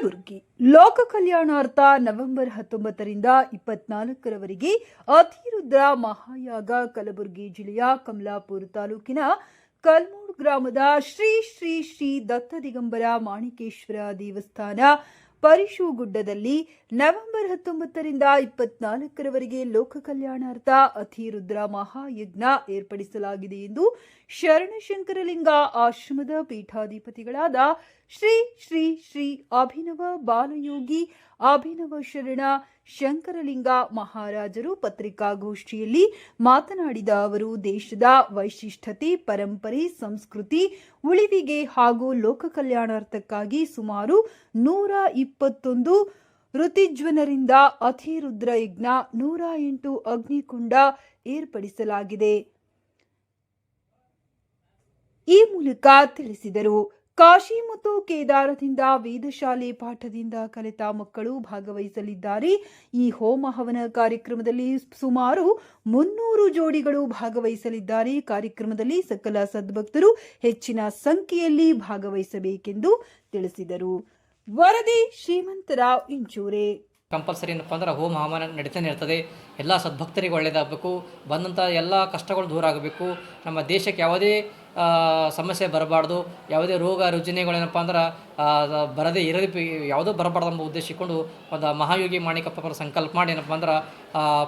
ಕಲಬುರಗಿ. ಲೋಕ ಕಲ್ಯಾಣಾರ್ಥ ನವೆಂಬರ್ ಹತ್ತೊಂಬತ್ತರಿಂದ ಇಪ್ಪತ್ನಾಲ್ಕರವರೆಗೆ ಅತಿರುದ್ರ ಮಹಾಯಾಗ ಕಲಬುರಗಿ ಜಿಲ್ಲೆಯ ಕಮಲಾಪುರ ತಾಲೂಕಿನ ಕಲ್ಮೂಡ್ ಗ್ರಾಮದ ಶ್ರೀ ಶ್ರೀ ಶ್ರೀ ದತ್ತ ದಿಗಂಬರ ಮಾಣಿಕೇಶ್ವರ ದೇವಸ್ಥಾನ ಪರಿಶುಗುಡ್ಡದಲ್ಲಿ ನವೆಂಬರ್ ಹತ್ತೊಂಬತ್ತರಿಂದ ಇಪ್ಪತ್ನಾಲ್ಕರವರೆಗೆ ಲೋಕ ಕಲ್ಯಾಣಾರ್ಥ ಅತಿರುದ್ರ ಮಹಾಯಜ್ಞ ಏರ್ಪಡಿಸಲಾಗಿದೆ ಎಂದು ಶರಣಶಂಕರಲಿಂಗ ಆಶ್ರಮದ ಪೀಠಾಧಿಪತಿಗಳಾದ ಶ್ರೀ ಶ್ರೀ ಶ್ರೀ ಅಭಿನವ ಬಾಲಯೋಗಿ ಅಭಿನವ ಶರಣ ಶಂಕರಲಿಂಗ ಮಹಾರಾಜರು ಪತ್ರಿಕಾಗೋಷ್ಠಿಯಲ್ಲಿ ಮಾತನಾಡಿದ ಅವರು, ದೇಶದ ವೈಶಿಷ್ಟ್ಯತೆ, ಪರಂಪರೆ, ಸಂಸ್ಕೃತಿ, ಉಳಿವಿಗೆ ಹಾಗೂ ಲೋಕ ಕಲ್ಯಾಣಾರ್ಥಕ್ಕಾಗಿ ಸುಮಾರು ನೂರ ಇಪ್ಪತ್ತೊಂದು ಋತಿಜ್ವನರಿಂದ ಅತಿರುದ್ರ ಯಜ್ಞ ನೂರ ಎಂಟು ಅಗ್ನಿಕುಂಡ ಏರ್ಪಡಿಸಲಾಗಿದೆ. ಈ ಮೂಲಕ ತಿಳಿಸಿದರು. ಕಾಶಿ ಮತ್ತು ಕೇದಾರದಿಂದ ವೇದಶಾಲೆ ಪಾಠದಿಂದ ಕಲಿತ ಮಕ್ಕಳು ಭಾಗವಹಿಸಲಿದ್ದಾರೆ. ಈ ಹೋಮ ಹವನ ಕಾರ್ಯಕ್ರಮದಲ್ಲಿ ಸುಮಾರು ಮುನ್ನೂರು ಜೋಡಿಗಳು ಭಾಗವಹಿಸಲಿದ್ದಾರೆ. ಕಾರ್ಯಕ್ರಮದಲ್ಲಿ ಸಕಲ ಸದ್ಭಕ್ತರು ಹೆಚ್ಚಿನ ಸಂಖ್ಯೆಯಲ್ಲಿ ಭಾಗವಹಿಸಬೇಕೆಂದು ತಿಳಿಸಿದರು. ವರದಿ ಶ್ರೀಮಂತರಾವ್ ಇಂಚೂರೆ. ಕಂಪಲ್ಸರಿ ಏನಪ್ಪ ಅಂದ್ರೆ ಹೋಮ ಹವನ ನಡೀತಾನೆ ಇರ್ತದೆ. ಎಲ್ಲ ಸದ್ಭಕ್ತರಿಗೆ ಒಳ್ಳೆಯದಾಗಬೇಕು ಬಂದಂಥ ಎಲ್ಲ ಕಷ್ಟಗಳು ದೂರ ಆಗಬೇಕು. ನಮ್ಮ ದೇಶಕ್ಕೆ ಯಾವುದೇ ಸಮಸ್ಯೆ ಬರಬಾರ್ದು. ಯಾವುದೇ ರೋಗ ರುಜಿನಗಳೇನಪ್ಪ ಅಂದ್ರೆ ಬರದೇ ಇರಲಿ, ಯಾವುದೋ ಬರಬಾರ್ದು ಎಂಬ ಉದ್ದೇಶ ಒಂದು ಮಹಾಯೋಗಿ ಮಾಣಿಕಪ್ಪರ ಸಂಕಲ್ಪ ಮಾಡಿ ಏನಪ್ಪ ಅಂದ್ರೆ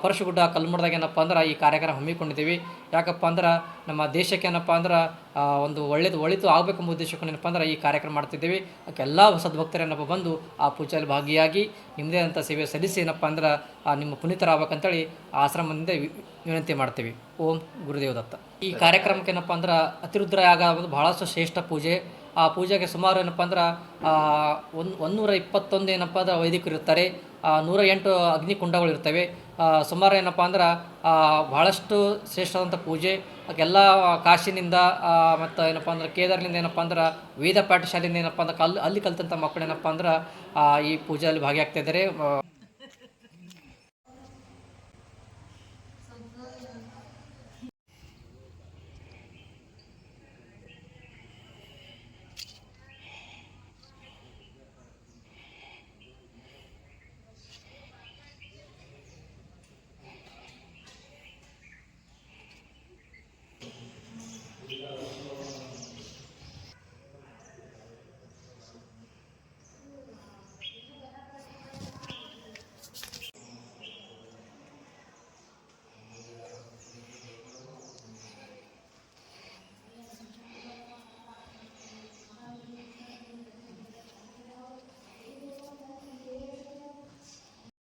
ಪರಶುಗುಡ್ಡ ಕಲ್ಮುಡ್ದಾಗ ಏನಪ್ಪ ಅಂದ್ರೆ ಈ ಕಾರ್ಯಕ್ರಮ ಹಮ್ಮಿಕೊಂಡಿದ್ದೀವಿ. ಯಾಕಪ್ಪ ಅಂದ್ರೆ, ನಮ್ಮ ದೇಶಕ್ಕೆ ಏನಪ್ಪ ಅಂದ್ರೆ ಒಂದು ಒಳ್ಳೇದು ಒಳಿತು ಆಗಬೇಕೆಂಬ ಉದ್ದೇಶಕ್ಕೂ ಏನಪ್ಪ ಅಂದ್ರೆ ಈ ಕಾರ್ಯಕ್ರಮ ಮಾಡ್ತಿದ್ದೀವಿ. ಅದಕ್ಕೆಲ್ಲ ಸದ್ಭಕ್ತರು ಏನಪ್ಪ ಬಂದು ಆ ಪೂಜೆಯಲ್ಲಿ ಭಾಗಿಯಾಗಿ ನಿಮ್ಮದೇ ಅಂತ ಸೇವೆ ಸಲ್ಲಿಸಿ ಏನಪ್ಪ ಅಂದ್ರೆ ನಿಮ್ಮ ಪುನೀತರಾಗಬೇಕಂತೇಳಿ ಆಶ್ರಮದಿಂದ ವಿನಂತಿ ಮಾಡ್ತೀವಿ. ಓಂ ಗುರುದೇವ ದತ್ತ. ಈ ಕಾರ್ಯಕ್ರಮಕ್ಕೆ ಏನಪ್ಪ ಅಂದ್ರೆ ಅತಿರುದ್ರ ಯಾಗ ಒಂದು ಬಹಳಷ್ಟು ಶ್ರೇಷ್ಠ ಪೂಜೆ. ಆ ಪೂಜೆಗೆ ಸುಮಾರು ಏನಪ್ಪ ಅಂದ್ರೆ ಒಂದು ಒಂದೂರ ಇಪ್ಪತ್ತೊಂದು ಏನಪ್ಪ ಅಂದ್ರೆ ವೈದಿಕರು ಇರ್ತಾರೆ. ನೂರ ಎಂಟು ಅಗ್ನಿಕುಂಡಗಳು ಇರ್ತವೆ. ಸುಮಾರು ಏನಪ್ಪ ಅಂದ್ರೆ ಬಹಳಷ್ಟು ಶ್ರೇಷ್ಠವಾದಂಥ ಪೂಜೆ. ಎಲ್ಲ ಕಾಶಿನಿಂದ ಮತ್ತು ಏನಪ್ಪ ಅಂದ್ರೆ ಕೇದಾರ್ನಿಂದ ಏನಪ್ಪ ಅಂದ್ರೆ ವೇದ ಪಾಠಶಾಲೆಯಿಂದ ಏನಪ್ಪ ಅಂದ್ರೆ ಕಲ್ ಅಲ್ಲಿ ಕಲ್ತಂಥ ಮಕ್ಕಳು ಏನಪ್ಪ ಅಂದ್ರೆ ಈ ಪೂಜೆಯಲ್ಲಿ ಭಾಗಿಯಾಗ್ತಾ ಇದ್ದಾರೆ. ಆ,